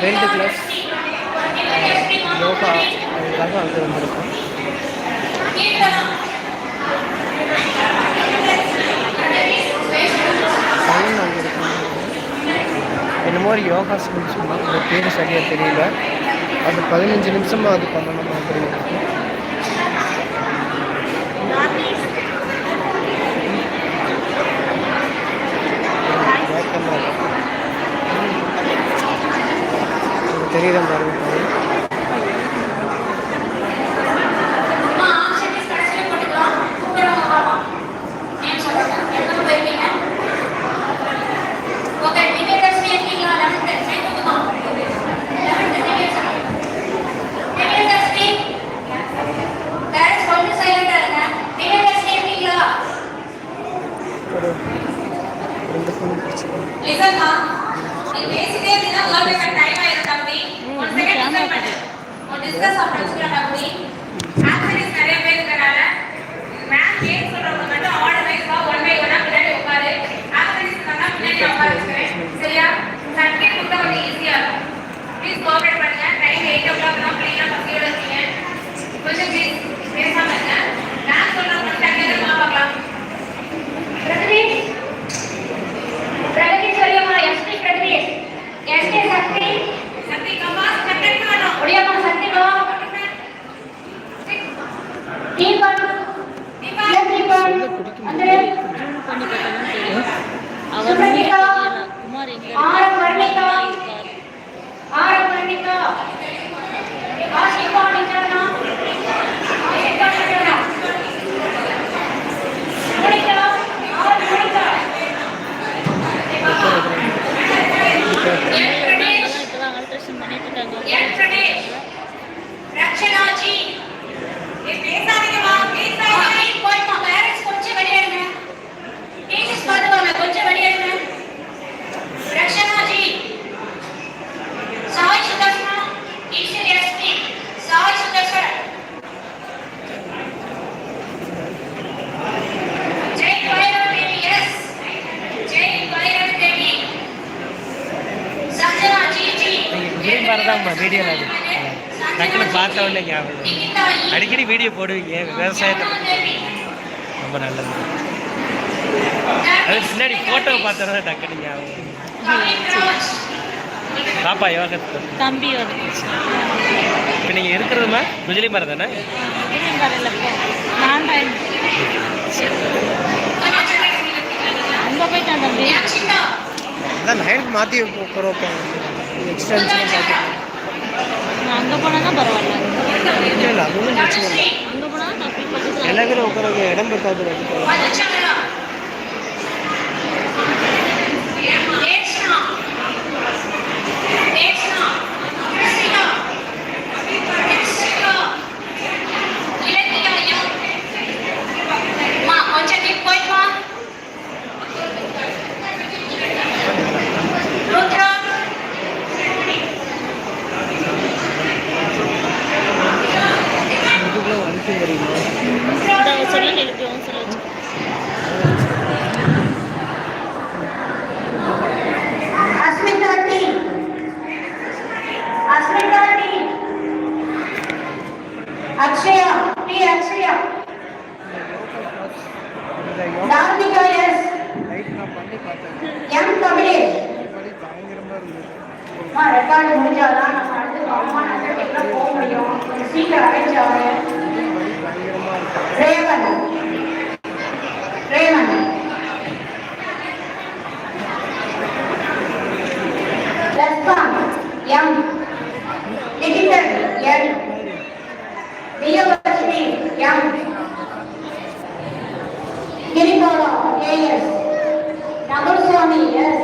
Belt class yoga அதுக்காக அங்கே வந்திருக்கோம். பையன் அங்கே என்னமோ ஒரு யோகா ஸ்கூல் சொன்னால் அந்த பேர் சரியாக தெரியல. அது பதினஞ்சு நிமிஷமாக அது பண்ணணும் அப்படின்னு. உங்களுக்கு தெரியுதா பாருங்க ஒரு ரெண்டு ஃபோன் பிடிச்சிருக்கோம் லிசன்மா நீ பேசிட்டே இருந்தா உங்களுக்கு டைம் ஆயிரும் தம்பி ஒன் செகண்ட் லிசன் பண்ணு ஒரு டிஸ்கஸ் பண்ணிக்கலாம் தம்பி ஆக்சரிஸ் நிறைய பேர் இருக்கனால மேம் கேம் சொல்றவங்க மட்டும் ஆர்டர் வைஸ் ஒன் பை ஒன்னா பின்னாடி உட்காரு. ஆக்சரிஸ் பண்ணா பின்னாடி உட்கார. வச்சுக்கிறேன் சரியா? சர்டிஃபிகேட் கொடுத்தா கொஞ்சம் ஈஸியா இருக்கும். ப்ளீஸ் கோஆபரேட் பண்ணுங்க. டைம் எயிட் ஓ கிளாக் தான் பசியோட இருக்கீங்க. கொஞ்சம் ப்ளீஸ் பேசாம இருங்க. பார்த்த உடனே ஞாபகம். அடிக்கடி வீடியோ போடுவீங்க விவசாயத்தை ரொம்ப நல்லது. அது பின்னாடி ஃபோட்டோவை பார்த்தோன்னா டக்குன்னு ஞாபகம் பாப்பா யோகத்துக்கு தம்பியோட இப்போ நீங்கள் இருக்கிறதுமா குஜலி மரம் தானே? அங்க போயிட்டான் தம்பி. அதான் நைனுக்கு மாற்றி உட்கார எக்ஸ்டென்ஷன் பார்த்து அங்க போனா தான் பரவாயில்ல. இல்லை இல்லை அது ஒன்றும் பிரச்சனை இல்லை அங்க ரெக்கார்டு முடிஞ்சாதான் நம்ம அடுத்து அம்மா நகரத்துக்குள்ள போக முடியும்? கொஞ்சம் சீக்கிரம் அரேஞ்ச் ஆகுது வழி பயங்கரமாக இருக்கும் Revan. Revan. லஸ்கான் M. Nikithan L. Vijayalakshmi M. Kiribala AS Nagarswamy S.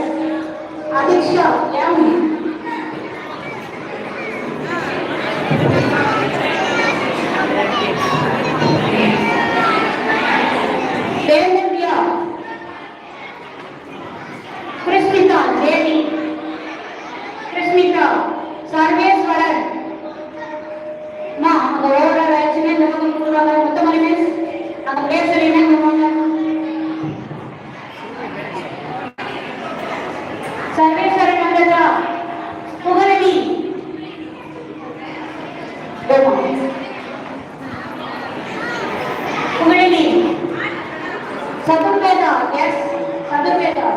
Chaturveda S Chaturveda.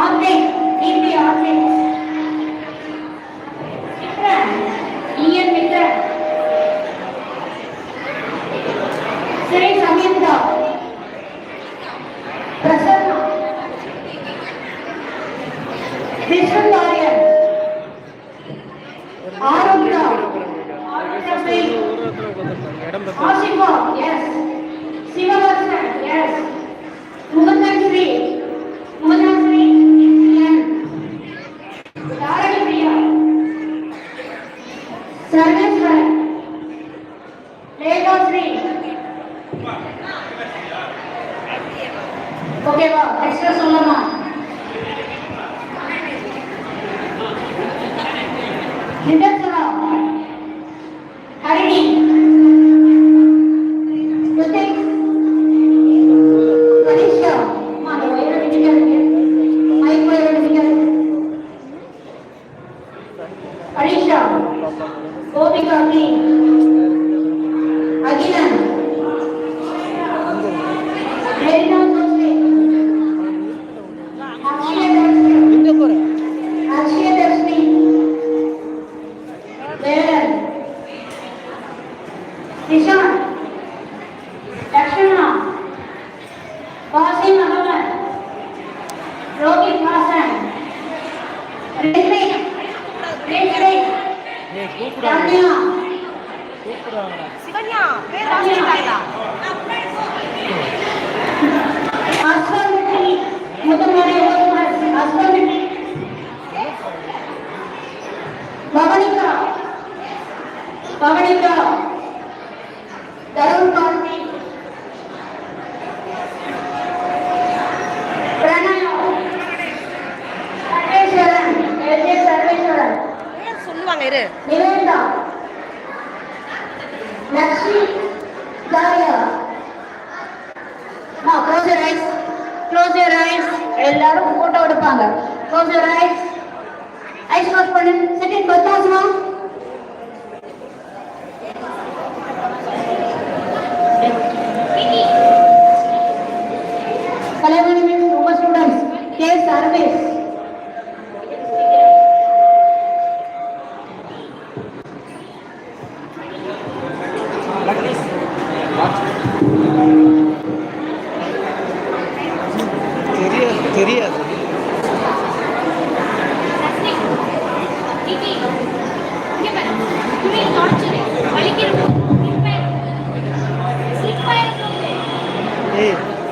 Ardik DP Ardik Vikram EN Vikram. Sri Sameendha. Prasanna. Vishnu Warrier Arokkiya. Arokkiya Akilan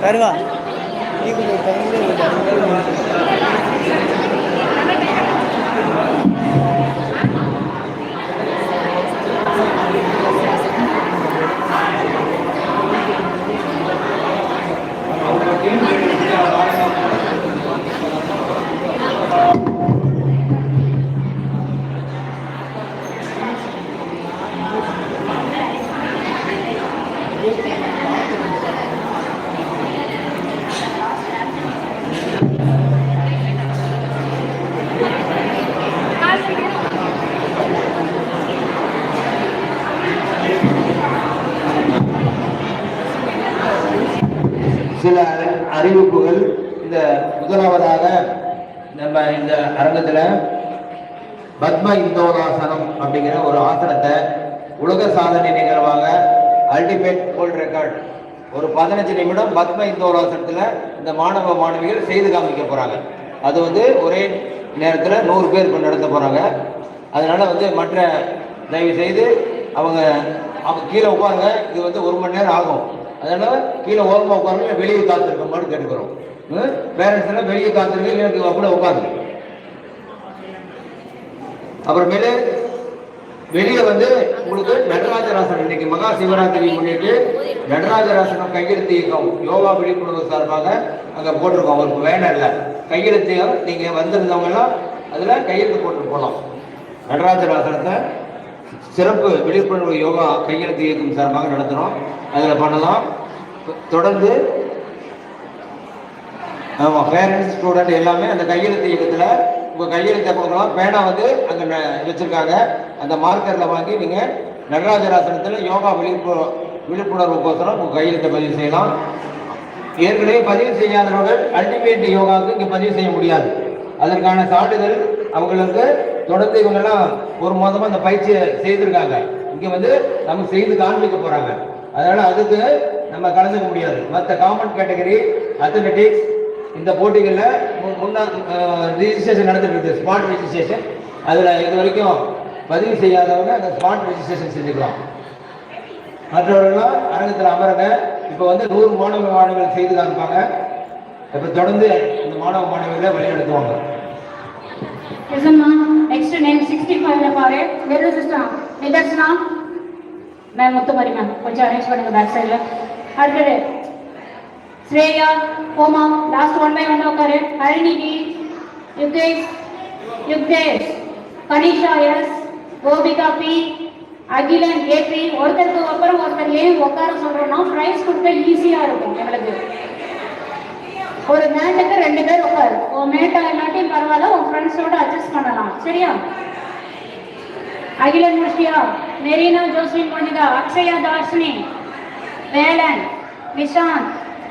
வருவா நீ கொஞ்சம் சில அறிவிப்புகள். இந்த முதலாவதாக நம்ம இந்த அரங்கத்துல பத்ம இந்தோராசனம் அப்படிங்கிற ஒரு ஆசனத்தை உலக சாதனை நிகழ்வாக அல்டிமேட் வேர்ல்ட் ரெக்கார்ட் ஒரு பதினஞ்சு நிமிடம் பத்ம இந்தோராசனத்தில் இந்த மாணவ மாணவிகள் செய்து காமிக்க போகிறாங்க அது வந்து ஒரே நேரத்தில் நூறு பேர் இப்போ நடத்த போகிறாங்க அதனால் வந்து மற்ற தயவு செய்து அவங்க அவங்க கீழே உட்காருங்க. இது வந்து ஒரு மணி நேரம் ஆகும். அதனால் கீழே ஓரமாக உட்காருங்க வெளியே காத்திருக்க மாதிரி கேட்டுக்கிறோம் பேரண்ட்ஸ் எல்லாம் வெளியே காத்திருக்க இல்லை கூட உட்காந்து அப்புறமேலு வெளியே வந்து உங்களுக்கு நடராஜராசனம் இன்னைக்கு மகா சிவராத்திரி முன்னிட்டு நடராஜராசனம் கையெழுத்து இயக்கம் யோகா விழிப்புணர்வு சார்பாக அங்கே போட்டிருக்கோம். அவருக்கு வேணும் இல்லை. கையெழுத்து நீங்கள் வந்திருந்தவங்க எல்லாம் அதில் கையெழுத்து போட்டு போகலாம் நடராஜராசனத்தை சிறப்பு விழிப்புணர்வு யோகா கையெழுத்து இயக்கம் சார்பாக நடத்துகிறோம் அதில் பண்ணலாம். தொடர்ந்து ஆமாம் பேரண்ட்ஸ் ஸ்டூடெண்ட் எல்லாமே அந்த கையெழுத்து இயக்கத்தில் உங்க கையெழுத்தை கொடுக்கலாம். பேனா வந்து அங்க ந- வச்சிருக்காங்க. அந்த மார்க்கர்ல வாங்கி நீங்க நடராஜராசனத்துல யோகா விழிப்பு விழிப்புணர்வுக்கோசரம் உங்க கையெழுத்தை பதிவு செய்யலாம். ஏற்கனவே பதிவு செய்யாதவர்கள் அல்டிமேட் யோகாவுக்கு இங்கே பதிவு செய்ய முடியாது. அதற்கான சான்றிதழ் அவங்களுக்கு தொடர்ந்து இவங்கெல்லாம் ஒரு மாதமா அந்த பயிற்சியை செய்திருக்காங்க. இங்க வந்து நம்ம செய்து காண்பிக்க போறாங்க. அதனால அதுக்கு நம்ம கலந்துக்க முடியாது. மற்ற காமன் கேட்டகரி அத்லெட்டிக்ஸ் இந்த போட்டிகளில் முன்னா ரிஜிஸ்ட்ரேஷன் நடந்துட்டு இருக்கு ஸ்மார்ட் ரிஜிஸ்ட்ரேஷன் அதில் இது வரைக்கும் பதிவு செய்யாதவங்க அந்த ஸ்மார்ட் ரிஜிஸ்ட்ரேஷன் செஞ்சுக்கலாம். மற்றவர்கள்லாம் அரங்கத்தில் அமருங்க. இப்போ வந்து நூறு மாணவ மாணவிகள் செய்து காமிப்பாங்க. இப்போ தொடர்ந்து இந்த மாணவ மாணவிகளை வழிநடத்துவாங்க Listen, ma. Next name 65 ல பாரு. Where is this ma'am Muthumari ma'am கொஞ்சம் அரேஞ்ச் பண்ணுங்க பேக் சைடில் அடுத்தது. Shreya comma last one by one உட்காரு Harinithi Yugesh Yukthesh Kanisha S Gopika P Akilan AP ஒருத்தருக்கு அப்புறம் ஒருத்தர் ஏன் உட்கார சொல்றோம்னா ப்ரைஸ் கொடுத்தா ஈஸியா இருக்கும் எங்களுக்கு. ஒரு மேட்டுக்கு ரெண்டு பேர் உட்காரு உன் மேட்டா இல்லாட்டி பரவாயில்ல உன் ஃப்ரெண்ட்ஸோட அட்ஜஸ்ட் பண்ணலாம். சரியா? அகிலன் முஷ்டியா மெரினா ஜோஸ்வின் பொண்ணுதா அக்ஷயா தார்ஷினி வேலன் விஷாந்த்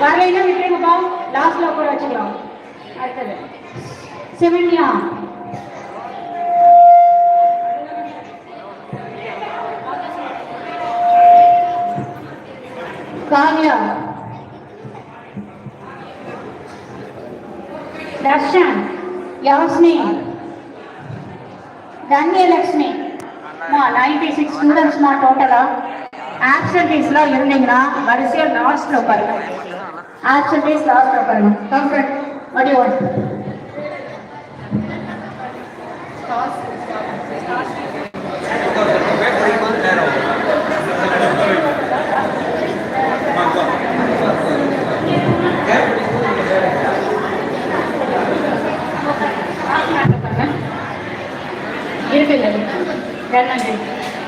வரலைன்னா விட்டுருங்கப்பா லாஸ்ட்ல கூட வச்சுக்கலாம் அடுத்தது சிவன்யா காவ்யா தர்ஷன் யாஸ்மி தன்யலக்ஷ்மி மா நைன்டி சிக்ஸ் ஸ்டூடெண்ட்ஸ்மா டோட்டலா ஆப்சன்டீஸ்லாம் இருந்தீங்கன்னா வரிசையா லாஸ்ட்ல உட்காருங்க ஆப்சன்டீஸ் லாஸ்ட்ல உட்காருங்க கம்ஃபர்ட் வாட் யூ வாண்ட்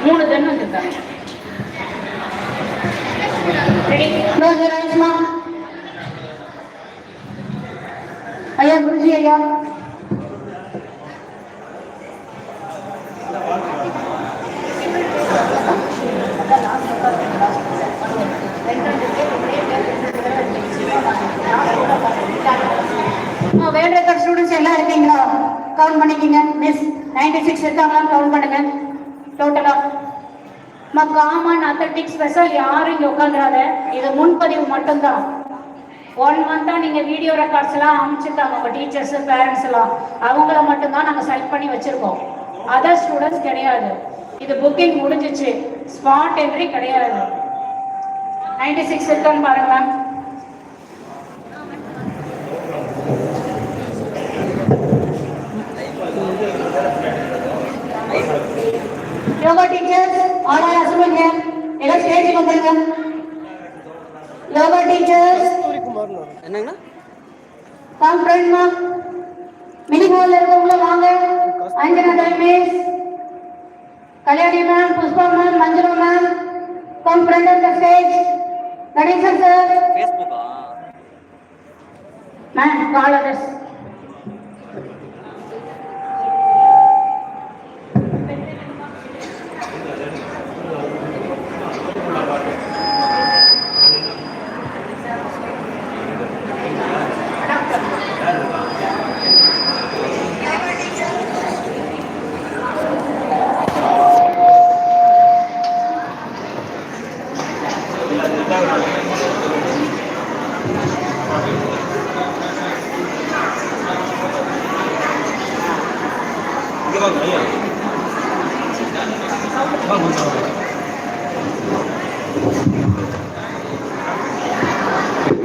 மூணு தென்னஞ்சு இருக்காங்க ரெடி க்ளோஸ் யுவர் ஐஸ் மா ஐயா குருஜி ஐயா. வேல்ட் ரெக்கார்ட் ஸ்டூடெண்ட்ஸ் எல்லாம் இருக்கீங்களா? கவுண்ட் பண்ணிக்கிங்க. மிஸ் நைன்டி சிக்ஸ் இருக்காங்களா கவுண்ட் பண்ணுங்க டோட்டலா மா காமன் அத்லட்டிக் ஸ்பெஷல் யாரும் இங்கே உட்காந்துறாத இது முன்பதிவு மட்டும்தான். ஒன் மந்தா நீங்க வீடியோ ரெக்கார்ட்ஸ் எல்லாம் அனுப்பிச்சிருக்காங்க உங்க டீச்சர்ஸ் பேரண்ட்ஸ் எல்லாம். அவங்கள மட்டும்தான் நாங்க செலக்ட் பண்ணி வச்சிருக்கோம். அதர் ஸ்டூடெண்ட்ஸ் கிடையாது. இது புக்கிங் முடிஞ்சிச்சு. ஸ்பாட் என்ட்ரி கிடையாது. நைன்டி சிக்ஸ் இருக்கான்னு பாருங்க மேம் யோகா டீச்சர்ஸ் ஆல் சொல்லுங்க. எல்லாம் ஸ்டேஜுக்கு வந்துருங்க. யோகா டீச்சர்ஸ் என்னங்கண்ணா? கம் ஃப்ரெண்ட் மா மினி ஹால்ல இருக்கவங்கள வாங்க. Anjana Devi miss Kalyani ma'am Pushpa ma'am Manjula ma'am come front on the stage Ganesan sir ஃபேஸ்புக்கா ma'am call others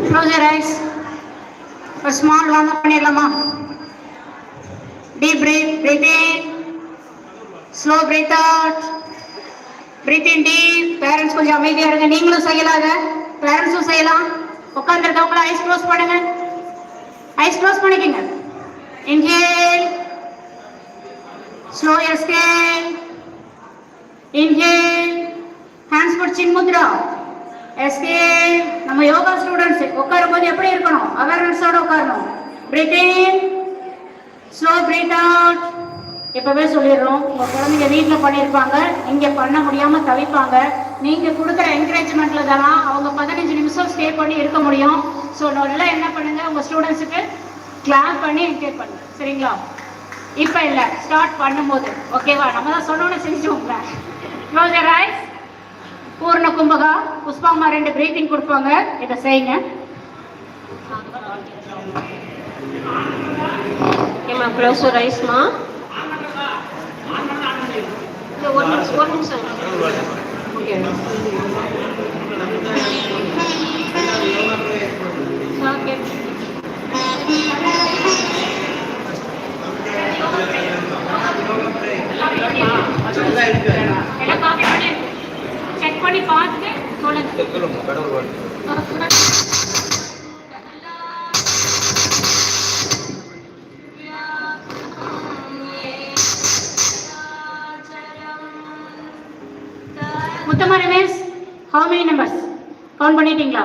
close your eyes ஒரு ஸ்மால் வார்ம் அப் பண்ணிடலாமா? Deep breath breathe in slow breathe out breathe in deep parents கொஞ்சம் அமைதியா இருங்க. நீங்களும் செய்யலாங்க. பேரண்ட்ஸும் செய்யலாம். உட்காந்துருக்கவங்கள ஐஸ் க்ளோஸ் பண்ணுங்க. ஐஸ் க்ளோஸ் பண்ணிக்கங்க. Inhale slow scale inhale hands for chin mudra SK நம்ம யோகா ஸ்டூடெண்ட்ஸ் உட்காரும் போது எப்படி இருக்கணும்? அவேர்னஸோட உட்காரணும். பிரீத் ஸ்லோ பிரீத் அவுட் இப்பவே சொல்லிடுறோம். உங்க குழந்தைங்க வீட்டில் பண்ணியிருப்பாங்க. இங்க பண்ண முடியாம தவிப்பாங்க. நீங்க கொடுக்குற என்கரேஜ்மெண்ட்ல தானா அவங்க பதினஞ்சு நிமிஷம் ஸ்டே பண்ணி இருக்க முடியும். ஸோ நல்லா என்ன பண்ணுங்க? உங்க ஸ்டூடெண்ட்ஸுக்கு கிளாப் பண்ணி என்கரேஜ் பண்ணுங்க. சரிங்களா? இப்போ இல்லை. ஸ்டார்ட் பண்ணும்போது. ஓகேவா நம்ம தான் சொன்னோன்னு செஞ்சோம்ல க்ளோஸ் ரைஸ் பூர்ண கும்பகா புஷ்பாமா ரெண்டு பிரீத்திங் கொடுப்பாங்க. இதை செய்யுங்க. ஓகேம்மா க்ளோஸ் ஒரு ஐஸ்மா ஒரு நிமிஷம் ஒரு நிமிஷம். ஓகே எல்லாம் காப்பி பண்ணி பார்த்துட்டு சொல்லுங்க. முத்தமா Ramesh how many numbers count பண்ணிட்டீங்களா?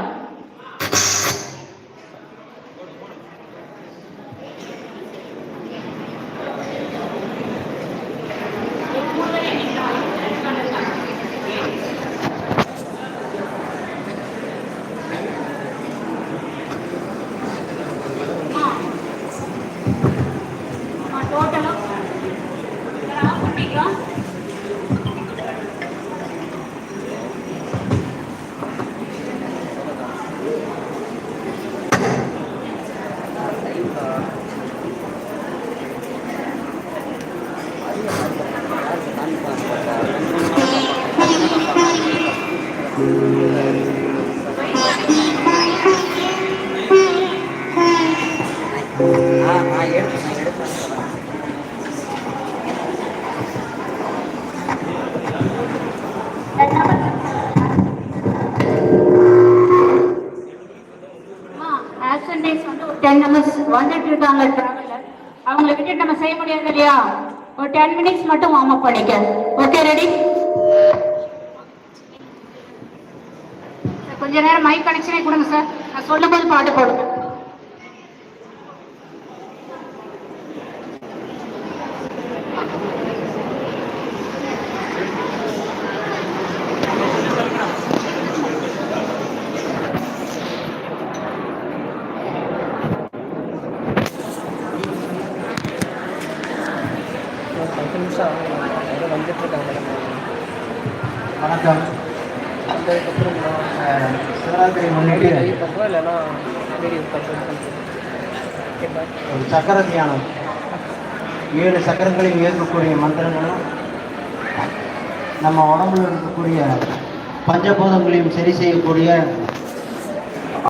இருக்காங்க டிராவலர் அவங்கள விட்டு நம்ம செய்ய முடியாது இல்லையா? ஒரு டென் மினிட்ஸ் மட்டும் வார்ம் அப் பண்ணிக்க. ஓகே ரெடி கொஞ்ச நேரம் மைக் கனெக்ஷனே கொடுங்க சார் நான் சொல்லும் போது பாட்டு போடுங்க ஒரு பத்து நிமிஷம் ஆகும் யாரும் வந்துட்டு இருக்காங்க மேடம் வணக்கம் வந்ததுக்கப்புறம் அஹ், சிவராத்திரி முன்னிட்டு வீடியோ பண்ணுறோம் இல்லைன்னா வீடியோ கன்சல்ட் பண்ணுறோம் ஓகே பாய் ஒரு சக்கர தியானம் ஏழு சக்கரங்களையும் ஏற்கக்கூடிய மந்திரங்களும் நம்ம உடம்புல இருக்கக்கூடிய பஞ்சபூதங்களையும் சரி செய்யக்கூடிய